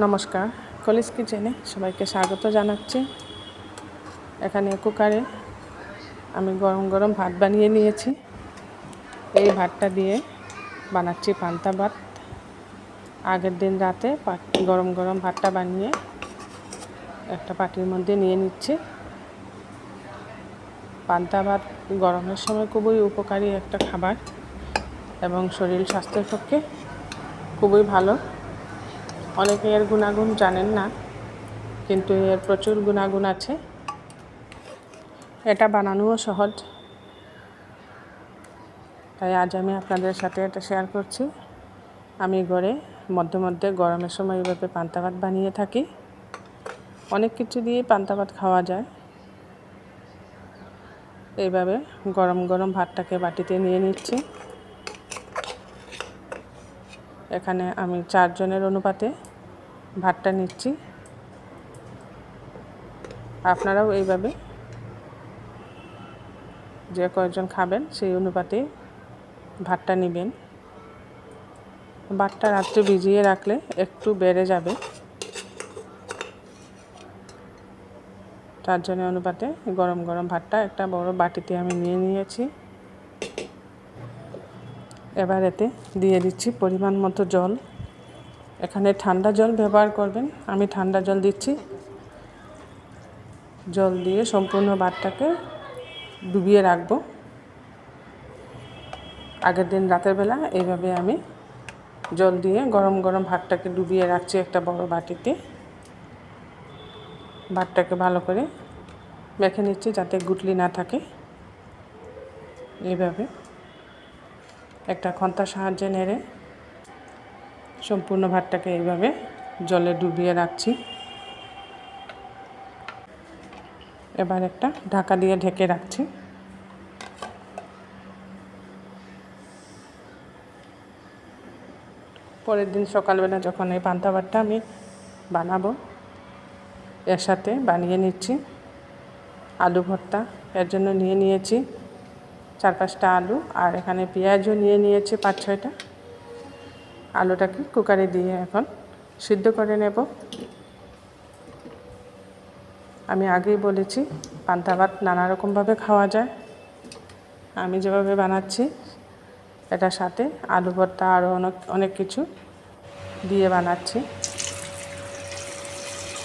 নমস্কার। কলেজ কিচেনে সবাইকে স্বাগত জানাচ্ছি। এখানে কুকারে আমি গরম গরম ভাত বানিয়ে নিয়েছি। এই ভাতটা দিয়ে বানাচ্ছি পান্তা ভাত। আগের দিন রাতে গরম গরম ভাতটা বানিয়ে একটা পাটির মধ্যে নিয়ে নিচ্ছি। পান্তা ভাত গরমের সময় খুবই উপকারী একটা খাবার এবং শরীর স্বাস্থ্যের পক্ষে খুবই ভালো। অনেকে এর গুণাগুণ জানেন না, কিন্তু এর প্রচুর গুণাগুণ আছে। এটা বানানোও সহজ। তাই আজ আমি আপনাদের সাথে এটা শেয়ার করছি। আমি ঘরে মধ্যে মধ্যে গরমের সময় এইভাবে পান্তা ভাত বানিয়ে থাকি। অনেক কিছু দিয়ে পান্তা ভাত খাওয়া যায়। এইভাবে গরম গরম ভাতটাকে বাটিতে নিয়ে নিচ্ছি। এখানে আমি চারজনের অনুপাতে ভাতটা নিচ্ছি। আপনারাও এইভাবে যে কয়েকজন খাবেন সেই অনুপাতে ভাতটা নেবেন। ভাতটা রাত্রে ভিজিয়ে রাখলে একটু বেড়ে যাবে। চারজনের অনুপাতে গরম গরম ভাতটা একটা বড় বাটিতে আমি নিয়ে নিয়েছি। এবার এতে দিয়ে দিচ্ছি পরিমাণ মতো জল। এখানে ঠান্ডা জল ব্যবহার করবেন। আমি ঠান্ডা জল দিচ্ছি। জল দিয়ে সম্পূর্ণ ভাতটাকে ডুবিয়ে রাখব। আগের দিন রাতের বেলা এইভাবে আমি জল দিয়ে গরম গরম ভাতটাকে ডুবিয়ে রাখছি একটা বড় বাটিতে। ভাতটাকে ভালো করে মেখে নিচ্ছি যাতে গুটলি না থাকে। এইভাবে। একটা খন্তার সাহায্যে নেড়ে সম্পূর্ণ ভাতটাকে এইভাবে জলে ডুবিয়ে রাখছি। এবার একটা ঢাকা দিয়ে ঢেকে রাখছি। পরের দিন সকালবেলা যখন এই পান্তা ভাতটা আমি বানাবো, এর সাথে বানিয়ে নিচ্ছি আলু ভর্তা, এর জন্য নিয়ে নিয়েছি চার পাঁচটা আলু, আর এখানে পেঁয়াজও নিয়ে নিয়েছি পাঁচ ছয়টা। আলুটাকে কুকারে দিয়ে এখন সিদ্ধ করে নেব। আমি আগেই বলেছি, পান্তা ভাত নানা রকমভাবে খাওয়া যায়। আমি যেভাবে বানাচ্ছি, এটার সাথে আলু ভর্তা আরও অনেক অনেক কিছু দিয়ে বানাচ্ছি।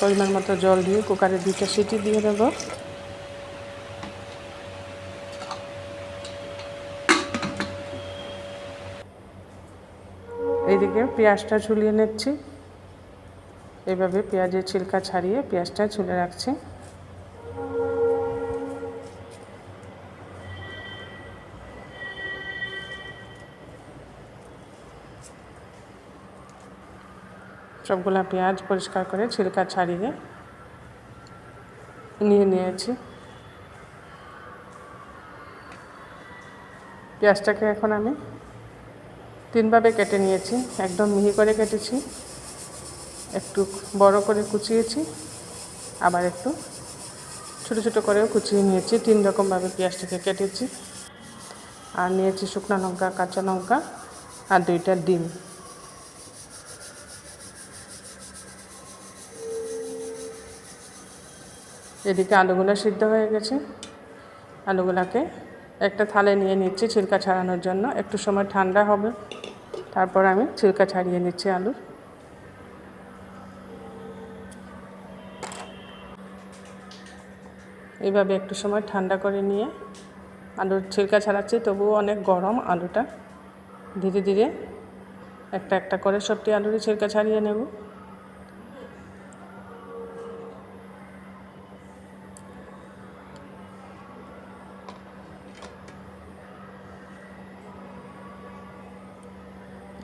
পরিমাণ মতো জল দিয়ে কুকারে দুইটা সিটি দিয়ে দেবো। এইদিকে পেঁয়াজটা ঝুলিয়ে নিচ্ছি। এভাবে পেঁয়াজের ছিলকা ছাড়িয়ে পেঁয়াজটা ঝুলে রাখছি। সবগুলা পেঁয়াজ পরিষ্কার করে ছিলকা ছাড়িয়ে নিয়ে নিয়েছি। পেঁয়াজটাকে এখন আমি তিনভাবে কেটে নিয়েছি। একদম মিহি করে কেটেছি। একটু বড় করে কুচিয়েছি। আবার একটু ছোটো ছোটো করেও কুচিয়ে নিয়েছি। তিন রকমভাবে পেঁয়াজটাকে কেটেছি। আর নিয়েছি শুকনো লঙ্কা, কাঁচা লঙ্কা আর দুইটা ডিম। এদিকে আলুগুলো সিদ্ধ হয়ে গেছে। আলুগুলোকে একটা থালে নিয়ে নিচ্ছি ছিলকা ছাড়ানোর জন্য। একটু সময় ঠান্ডা হবে। তারপর আমি ছিলকা ছাড়িয়ে নিচ্ছি আলুর এইভাবে একটু সময় ঠান্ডা করে নিয়ে আলুর ছিলকা ছাড়াচ্ছি, তবুও অনেক গরম আলুটা। ধীরে ধীরে একটা একটা করে সবটি আলুরই ছিলকা ছাড়িয়ে নেব।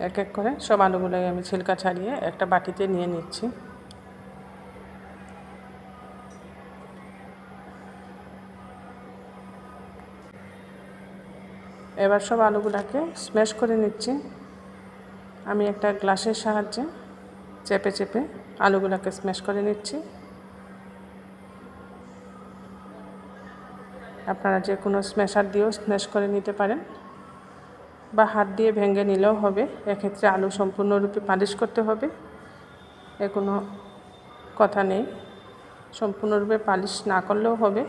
এক এক করে সব আলুগুলোই আমি ছিলকা ছাড়িয়ে একটা বাটিতে নিয়ে নিচ্ছি। এবার সব আলুগুলোকে স্ম্যাশ করে নিচ্ছি। আমি একটা গ্লাসের সাহায্যে চেপে চেপে আলুগুলোকে স্ম্যাশ করে নিচ্ছি। আপনারা যে কোনো স্ম্যাশার দিয়েও স্ম্যাশ করে নিতে পারেন। বা হাত দিয়ে ভেঙে নিলেও হবে। এক্ষেত্রে আলু সম্পূর্ণরূপে পালিশ করতে হবে। এ কোনো কথা নেই। সম্পূর্ণরূপে পালিশ না করলেও হবে।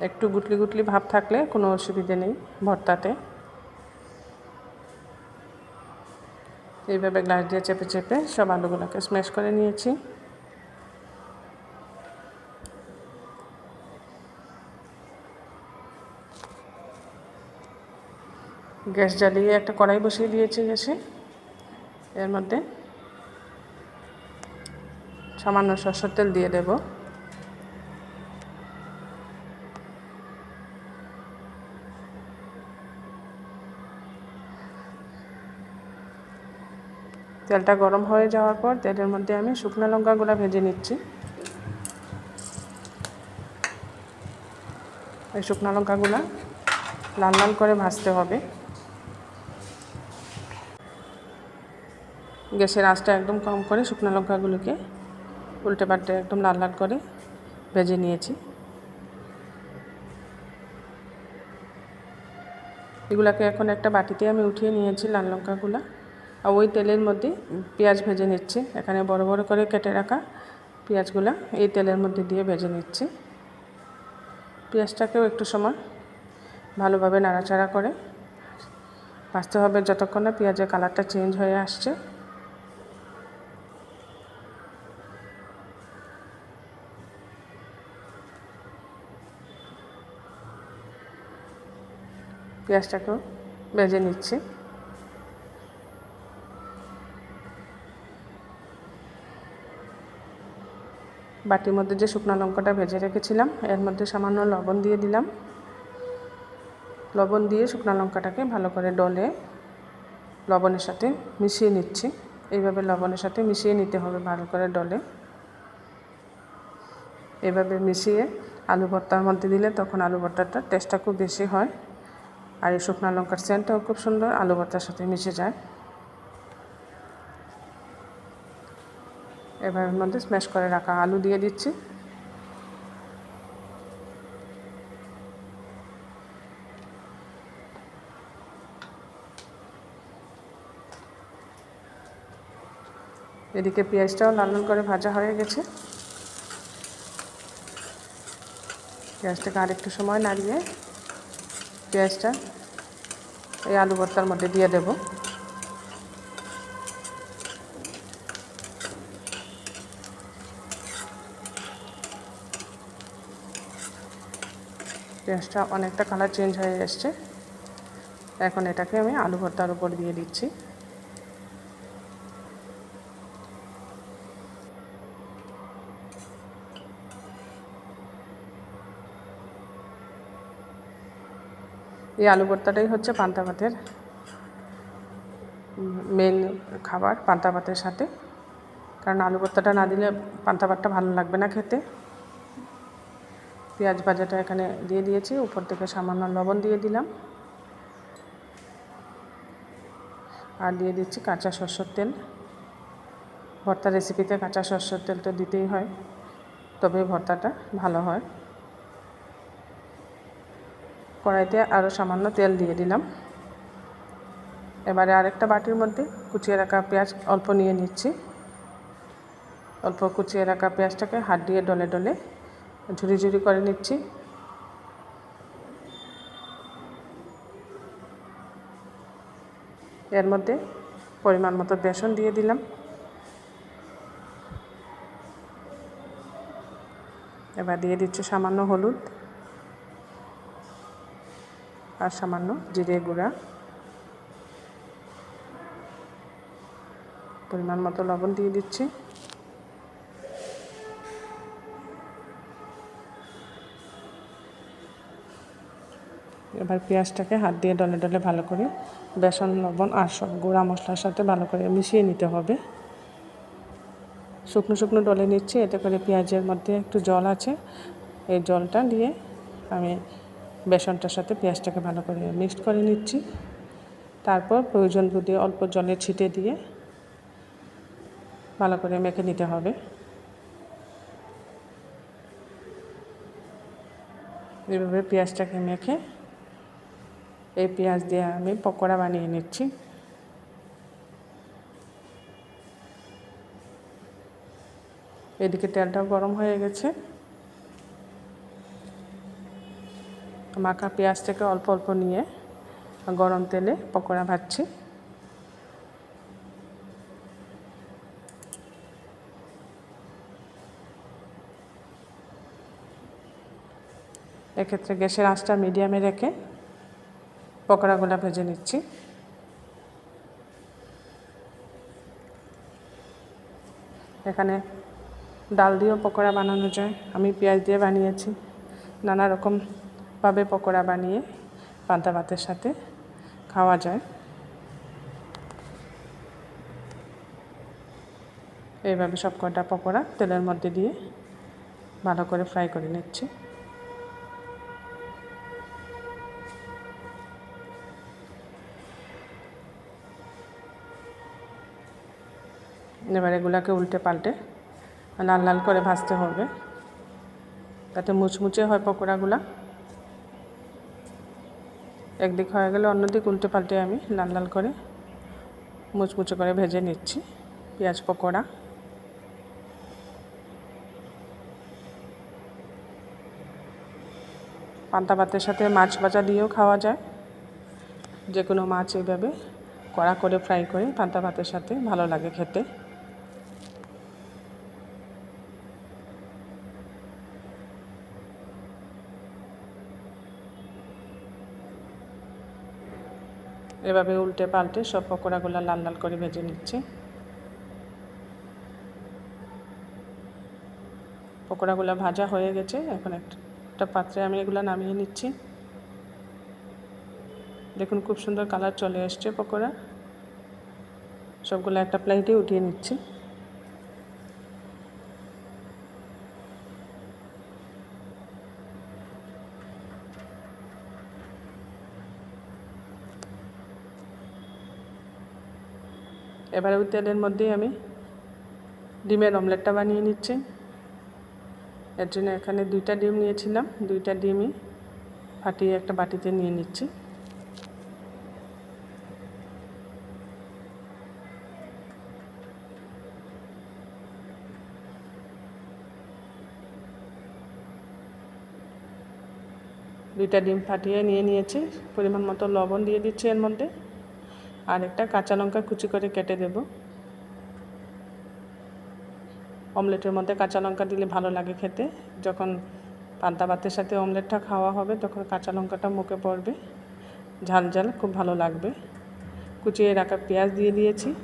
একটু গুটলি গুটলি ভাব থাকলে কোনো অসুবিধে নেই ভর্তাতে। এইভাবে গ্লাস দিয়ে চেপে চেপে সব আলুগুলোকে স্ম্যাশ করে নিয়েছি। গ্যাস জ্বালিয়ে একটা কড়াই বসিয়ে দিয়েছি গ্যাসে। এর মধ্যে সামান্য সরষের তেল দিয়ে দেব। তেলটা গরম হয়ে যাওয়ার পর তেলের মধ্যে আমি শুকনো লঙ্কাগুলো ভেজে নিচ্ছি। এই শুকনো লঙ্কাগুলো লাল লাল করে ভাজতে হবে। গ্যাসের আঁচটা একদম কম করে শুকনো লঙ্কাগুলোকে উল্টে পাল্টে একদম লাল লাল করে ভেজে নিয়েছি। এগুলাকে এখন একটা বাটিতে আমি উঠিয়ে নিয়েছি লাল লঙ্কাগুলো। আর ওই তেলের মধ্যে পেঁয়াজ ভেজে নিচ্ছি। এখানে বড় বড় করে কেটে রাখা পেঁয়াজগুলো এই তেলের মধ্যে দিয়ে ভেজে নিচ্ছি। পেঁয়াজটাকেও একটু সময় ভালোভাবে নাড়াচাড়া করে। ভাজতে হবে যতক্ষণ না পেঁয়াজের কালারটা চেঞ্জ হয়ে আসছে। পেঁয়াজটাকেও ভেজে নিচ্ছি। বাটির মধ্যে যে শুকনো লঙ্কাটা ভেজে রেখেছিলাম, এর মধ্যে সামান্য লবণ দিয়ে দিলাম। লবণ দিয়ে শুকনো লঙ্কাটাকে ভালো করে ডলে লবণের সাথে মিশিয়ে নিচ্ছি। এইভাবে লবণের সাথে মিশিয়ে নিতে হবে ভালো করে ডলে। এভাবে মিশিয়ে আলু ভর্তার মধ্যে দিলে তখন আলু ভর্তাটা টেস্টটা খুব বেশি হয়। আর এই শুকনো লঙ্কার সেন্টটাও খুব সুন্দর, আলু ভর্তার সাথে মিশে যায়। এবার মধ্যে স্ম্যাশ করে রাখা আলু দিয়ে দিচ্ছি। এদিকে পেঁয়াজটাও লাল লাল করে ভাজা হয়ে গেছে। পেঁয়াজটাকে আরেকটু সময় নাড়িয়ে পেঁয়াজটা এই আলু ভর্তার মধ্যে দিয়ে দেব। পেঁয়াজটা অনেকটা কালার চেঞ্জ হয়ে এসছে। এখন এটাকে আমি আলু ভর্তার উপর দিয়ে দিচ্ছি। এই আলু ভর্তাটাই হচ্ছে পান্তা ভাতের মেন খাবার, পান্তা ভাতের সাথে। কারণ আলু ভর্তাটা না দিলে পান্তা ভাতটা ভালো লাগবে না খেতে। পেঁয়াজ ভাজাটা এখানে দিয়ে দিয়েছি, উপর থেকে সামান্য লবণ দিয়ে দিলাম। আর দিয়ে দিচ্ছি কাঁচা সর্ষের তেল। ভর্তা রেসিপিতে কাঁচা সর্ষের তেল তো দিতেই হয়, তবে ভর্তাটা ভালো হয়। কড়াইতে আরও সামান্য তেল দিয়ে দিলাম। এবারে আরেকটা বাটির মধ্যে কুচিয়ে রাখা পেঁয়াজ অল্প নিয়ে নিচ্ছি। অল্প কুচিয়ে রাখা পেঁয়াজটাকে হাত দিয়ে ডলে ডলে ঝুরি ঝুরি করে নিচ্ছি। এর মধ্যে পরিমাণ মতো বেসন দিয়ে দিলাম। এবার দিয়ে দিচ্ছি সামান্য হলুদ। আর সামান্য জিরে গুঁড়া। পরিমাণ মতো লবণ দিয়ে দিচ্ছি। এবার পেঁয়াজটাকে হাত দিয়ে ডলে ডলে ভালো করে বেসন, লবণ আর সব গুঁড়া মশলার সাথে ভালো করে মিশিয়ে নিতে হবে। শুকনো শুকনো ডলে নিচ্ছি, এতে করে পেঁয়াজের মধ্যে একটু জল আছে। এই জলটা দিয়ে আমি বেসনটার সাথে পেঁয়াজটাকে ভালো করে মিক্সড করে নিচ্ছি। তারপর প্রয়োজন বুঝে অল্প জলে ছিটে দিয়ে ভালো করে মেখে নিতে হবে। এভাবে পেঁয়াজটাকে মেখে এই পেঁয়াজ দিয়ে আমি পকোড়া বানিয়ে নিচ্ছি। এদিকে তেলটাও গরম হয়ে গেছে। মাখা পেঁয়াজ থেকে অল্প অল্প নিয়ে গরম তেলে পকোড়া ভাজছি। এক্ষেত্রে গ্যাসের আঁচটা মিডিয়ামে রেখে পকোড়াগুলো ভেজে নিচ্ছি। এখানে ডাল দিয়েও পকোড়া বানানো যায়। আমি পেঁয়াজ দিয়ে বানিয়েছি। নানা রকমভাবে পকোড়া বানিয়ে পান্তা ভাতের সাথে খাওয়া যায়? এইভাবে সব কটা পকোড়া তেলের মধ্যে দিয়ে ভালো করে ফ্রাই করে নিচ্ছি। এবার এগুলাকে উল্টে পাল্টে লাল লাল করে ভাজতে হবে। যাতে মুচমুচে হয় পকোড়াগুলা। একদিক হয়ে গেলে অন্যদিক উল্টে পাল্টে আমি লাল লাল করে মুচমুচে করে ভেজে নিচ্ছি। পেঁয়াজ পকোড়া। পান্তা ভাতের সাথে মাছ ভাজা দিয়েও খাওয়া যায়। যে কোনো মাছ এইভাবে কড়া করে ফ্রাই করে পান্তা ভাতের সাথে ভালো লাগে খেতে। এভাবে উল্টে পাল্টে সব পকোড়াগুলো লাল লাল করে ভেজে নিচ্ছি। পকোড়াগুলো ভাজা হয়ে গেছে, এখন একটা পাত্রে আমি এগুলো নামিয়ে নিচ্ছি। দেখুন খুব সুন্দর কালার চলে এসছে পকোড়া। সবগুলো একটা প্লেটে উঠিয়ে নিচ্ছি। এবারে ওই তেলের মধ্যেই আমি ডিমের অমলেটটা বানিয়ে নিচ্ছি। এর জন্য এখানে দুইটা ডিম নিয়েছিলাম। দুইটা ডিমই ফাটিয়ে একটা বাটিতে নিয়ে নিচ্ছি। দুইটা ডিম ফাটিয়ে নিয়ে নিয়েছি। পরিমাণ মতো লবণ দিয়ে দিচ্ছি এর মধ্যে। আর একটা কাঁচা লঙ্কা কুচি করে কেটে দেব। অমলেটের মধ্যে কাঁচা লঙ্কা দিলে ভালো লাগে খেতে। যখন পান্তা ভাতের সাথে অমলেটটা খাওয়া হবে, তখন কাঁচা লঙ্কাটা মুখে পড়বে। ঝাল ঝাল, খুব ভালো লাগবে। কুচিয়ে রাখা পেঁয়াজ দিয়ে দিয়েছি।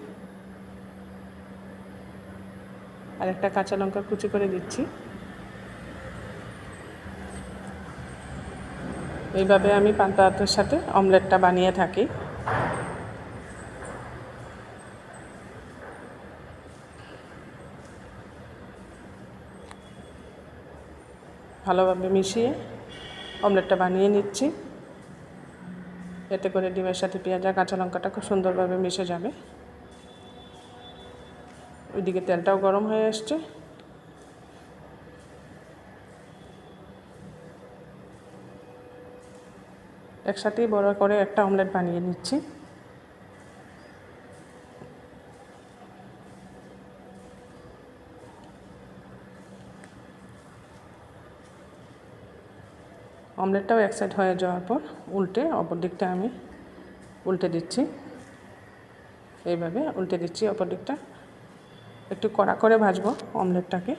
আর একটা কাঁচা লঙ্কা কুচি করে দিচ্ছি। এইভাবে আমি পান্তা ভাতের সাথে অমলেটটা বানিয়ে থাকি। ভালোভাবে মিশিয়ে অমলেটটা বানিয়ে নিচ্ছি। এতে করে ডিমের সাথে পেঁয়াজ আর কাঁচা লঙ্কাটা খুব সুন্দরভাবে মিশে যাবে। ওইদিকে তেলটাও গরম হয়ে আসছে একসাথেই বড় করে একটা অমলেট বানিয়ে নিচ্ছি। অমলেটটাও এক সাইড হয়ে যাওয়ার পর উল্টে অপর দিকটা আমি উল্টে দিচ্ছি। এইভাবে উল্টে দিচ্ছি অপর দিকটা। একটু কড়া করে ভাজব অমলেটটাকে।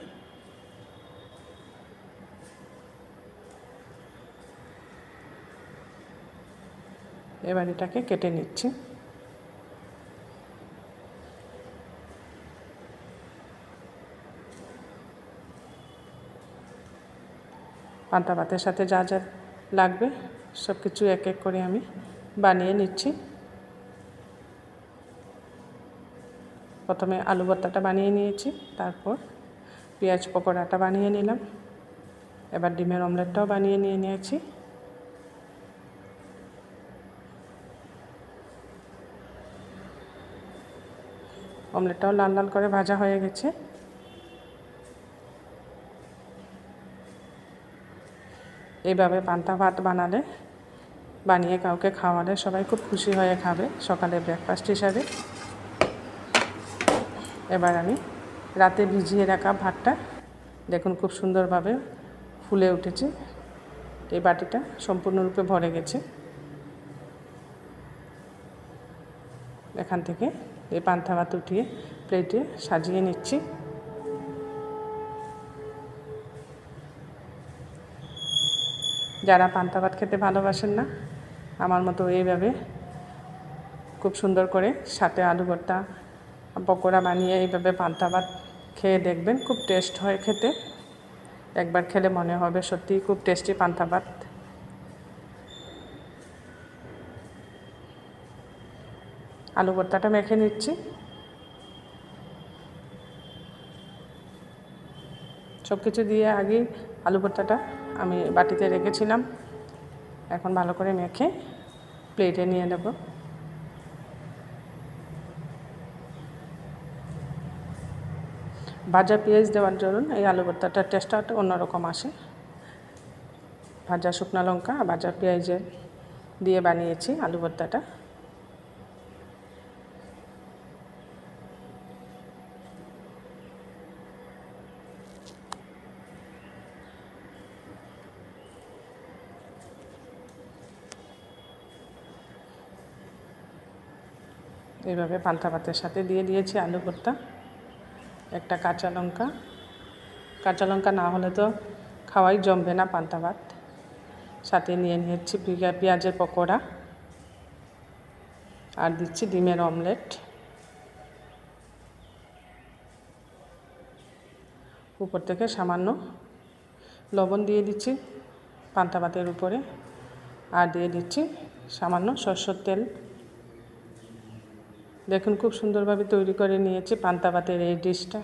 এবার এটাকে কেটে নিচ্ছি। পান্তা ভাতের সাথে যা যা লাগবে, সব কিছু এক এক করে আমি বানিয়ে নিচ্ছি। প্রথমে আলু ভর্তাটা বানিয়ে নিয়েছি, তারপর পেঁয়াজ পকোড়াটা বানিয়ে নিলাম। এবার ডিমের অমলেটটাও বানিয়ে নিয়ে নিয়েছি। অমলেটটাও লাল লাল করে ভাজা হয়ে গেছে। এইভাবে পান্তা ভাত বানালে, বানিয়ে কাউকে খাওয়ালে সবাই খুব খুশি হয়ে খাবে সকালে ব্রেকফাস্ট হিসাবে। এবার আমি রাতে ভিজিয়ে রাখা ভাতটা, দেখুন খুব সুন্দরভাবে ফুলে উঠেছে। এই বাটিটা সম্পূর্ণরূপে ভরে গেছে। এখান থেকে এই পান্তা ভাত উঠিয়ে প্লেটে সাজিয়ে নিচ্ছি। যারা পান্তা ভাত খেতে ভালোবাসেন না, আমার মতো এইভাবে খুব সুন্দর করে সাথে আলু ভর্তা, পকোড়া বানিয়ে এইভাবে পান্তা ভাত খেয়ে দেখবেন, খুব টেস্ট হয় খেতে। একবার খেলে মনে হবে সত্যি খুব টেস্টি পান্তা ভাত। আলু ভর্তাটা মেখে নিচ্ছি। সব কিছু দিয়ে আগেই আলু ভর্তাটা আমি বাটিতে রেখেছিলাম। এখন ভালো করে মেখে প্লেটে নিয়ে নেব। ভাজা পেঁয়াজ দেওয়ার জন্য এই আলু ভর্তাটার টেস্টটা অন্যরকম আসে। ভাজা শুকনো লঙ্কা, ভাজা পেঁয়াজের দিয়ে বানিয়েছি আলু ভর্তাটা। এইভাবে পান্তা ভাতের সাথে দিয়ে দিয়েছি আলু ভর্তা, একটা কাঁচা লঙ্কা। কাঁচা লঙ্কা না হলে তো খাওয়াই জমবে না পান্তা ভাত। সাথে নিয়ে নিয়েছি পেঁয়াজের পকোড়া। আর দিচ্ছি ডিমের অমলেট। উপর থেকে সামান্য লবণ দিয়ে দিচ্ছি পান্তা ভাতের উপরে। আর দিয়ে দিচ্ছি সামান্য সরষের তেল। দেখুন খুব সুন্দরভাবে তৈরি করে নিয়েছি পান্তা ভাতের এই ডিশটা।